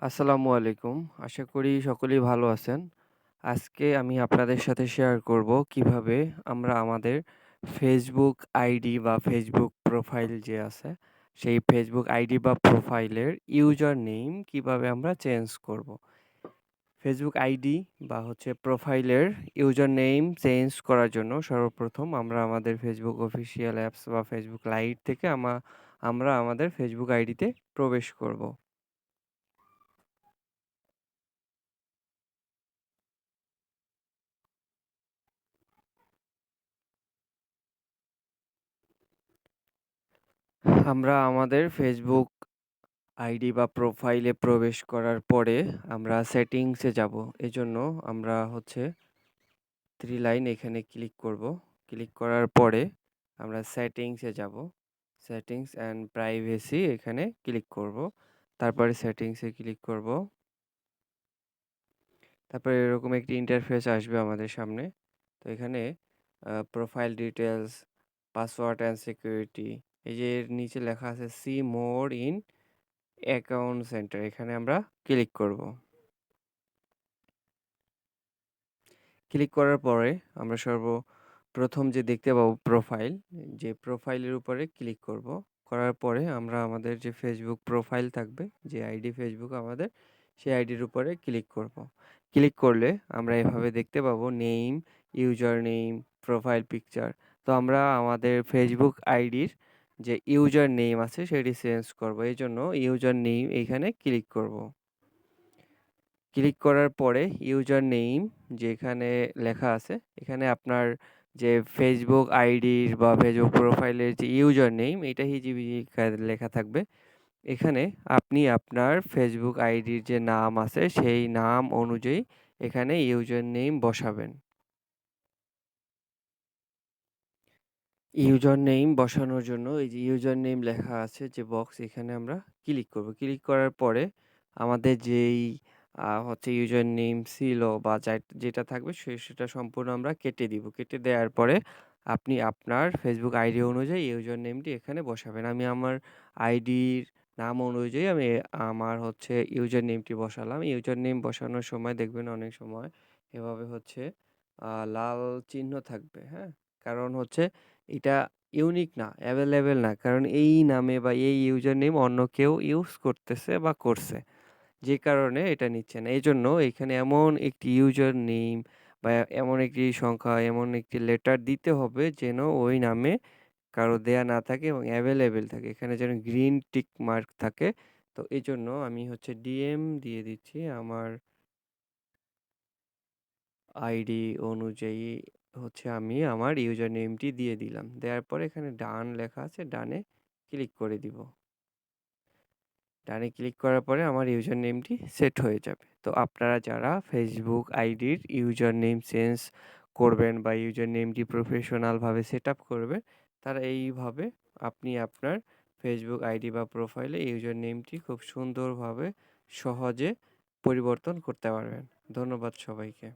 আসসালামু আলাইকুম। আশা করি সকলেই ভালো আছেন। আজকে আমি আপনাদের সাথে শেয়ার করব কীভাবে আমরা আমাদের ফেসবুক আইডি বা ফেসবুক প্রোফাইল যে আছে, সেই ফেসবুক আইডি বা প্রোফাইলের ইউজার নেম কীভাবে আমরা চেঞ্জ করব। ফেসবুক আইডি বা হচ্ছে প্রোফাইলের ইউজার নেম চেঞ্জ করার জন্য সর্বপ্রথম আমরা আমাদের ফেসবুক অফিসিয়াল অ্যাপস বা ফেসবুক লাইট থেকে আমা আমরা আমাদের ফেসবুক আইডিতে প্রবেশ করব। আমরা আমাদের ফেসবুক আইডি বা প্রোফাইলে প্রবেশ করার পরে আমরা সেটিংসে যাব। এজন্য আমরা হচ্ছে থ্রি লাইন এখানে ক্লিক করব। ক্লিক করার পরে আমরা সেটিংসে যাব। সেটিংস অ্যান্ড প্রাইভেসি এখানে ক্লিক করব। তারপরে সেটিংসে ক্লিক করব। তারপরে এরকম একটি ইন্টারফেস আসবে আমাদের সামনে। তো এখানে profile details, password and security এই যে এর নিচে লেখা আছে see more in account centre এখানে আমরা ক্লিক করব। ক্লিক করার পরে আমরা সর্বপ্রথম যে দেখতে পাবো প্রোফাইল যে প্রোফাইলের উপরে ক্লিক করব। করার পরে আমরা আমাদের যে ফেসবুক প্রোফাইল থাকবে, যে আইডি ফেসবুক আমাদের, সেই আইডির উপরে ক্লিক করব। ক্লিক করলে আমরা এভাবে দেখতে পাবো name user name profile picture তো আমরা আমাদের ফেসবুক আইডির যে ইউজার নেম আছে সেটি চেঞ্জ করব। এই জন্য ইউজার নেম এইখানে ক্লিক করব। ক্লিক করার পরে ইউজার নেম যেখানে লেখা আছে, এখানে আপনার যে ফেসবুক আইডির বা ফেসবুক প্রোফাইলের যে ইউজার নেম এটা হিজিবি লেখা থাকবে। এখানে আপনি আপনার ফেসবুক আইডির যে নাম আছে, সেই নাম অনুযায়ী এখানে ইউজার নেম বসাবেন। ইউজার নেম বসানোর জন্য এই যে ইউজার নেম লেখা আছে যে বক্স এখানে আমরা ক্লিক করব। ক্লিক করার পরে আমাদের যেই হচ্ছে ইউজার নেম ছিল বা যেটা থাকবে সেটা সম্পূর্ণ আমরা কেটে দিব। কেটে দেওয়ার পরে আপনি আপনার ফেসবুক আইডি অনুযায়ী ইউজার নেমটি এখানে বসাবেন। আমি আমার আইডির নাম অনুযায়ী আমি, আমার হচ্ছে ইউজার নেমটি বসালাম। ইউজার নেম বসানোর সময় দেখবেন অনেক সময় এভাবে হচ্ছে লাল চিহ্ন থাকবে হ্যাঁ? কারণ হচ্ছে এটা ইউনিক না অ্যাভেলেবেল না। কারণ এই নামে বা এই ইউজার নেম অন্য কেউ ইউজ করতেছে বা করছে। যে কারণে এটা নিচ্ছে না। এই জন্য এখানে এমন একটি ইউজার নেম বা এমন একটি সংখ্যা, এমন একটি লেটার দিতে হবে যেন ওই নামে কারও দেয়া না থাকে এবং অ্যাভেলেবেল থাকে। এখানে যেন গ্রিন টিক মার্ক থাকে। তো এই জন্য আমি হচ্ছে ডিএম দিয়ে দিচ্ছি আমার আইডি অনুযায়ী হচ্ছে আমি আমার ইউজার নেমটি দিয়ে দিলাম। দেওয়ার পরে এখানে ডান লেখা আছে, ডানে ক্লিক করে দিব। ডানে ক্লিক করার পরে আমার ইউজার নেমটি সেট হয়ে যাবে। তো আপনারা যারা ফেসবুক আইডির ইউজার নেম চেঞ্জ করবেন বা ইউজার নেমটি প্রফেশনালভাবে সেট আপ করবেন, তারা এইভাবে আপনি আপনার ফেসবুক আইডি বা প্রোফাইলে ইউজার নেমটি খুব সুন্দরভাবে সহজে পরিবর্তন করতে পারবেন। ধন্যবাদ সবাইকে।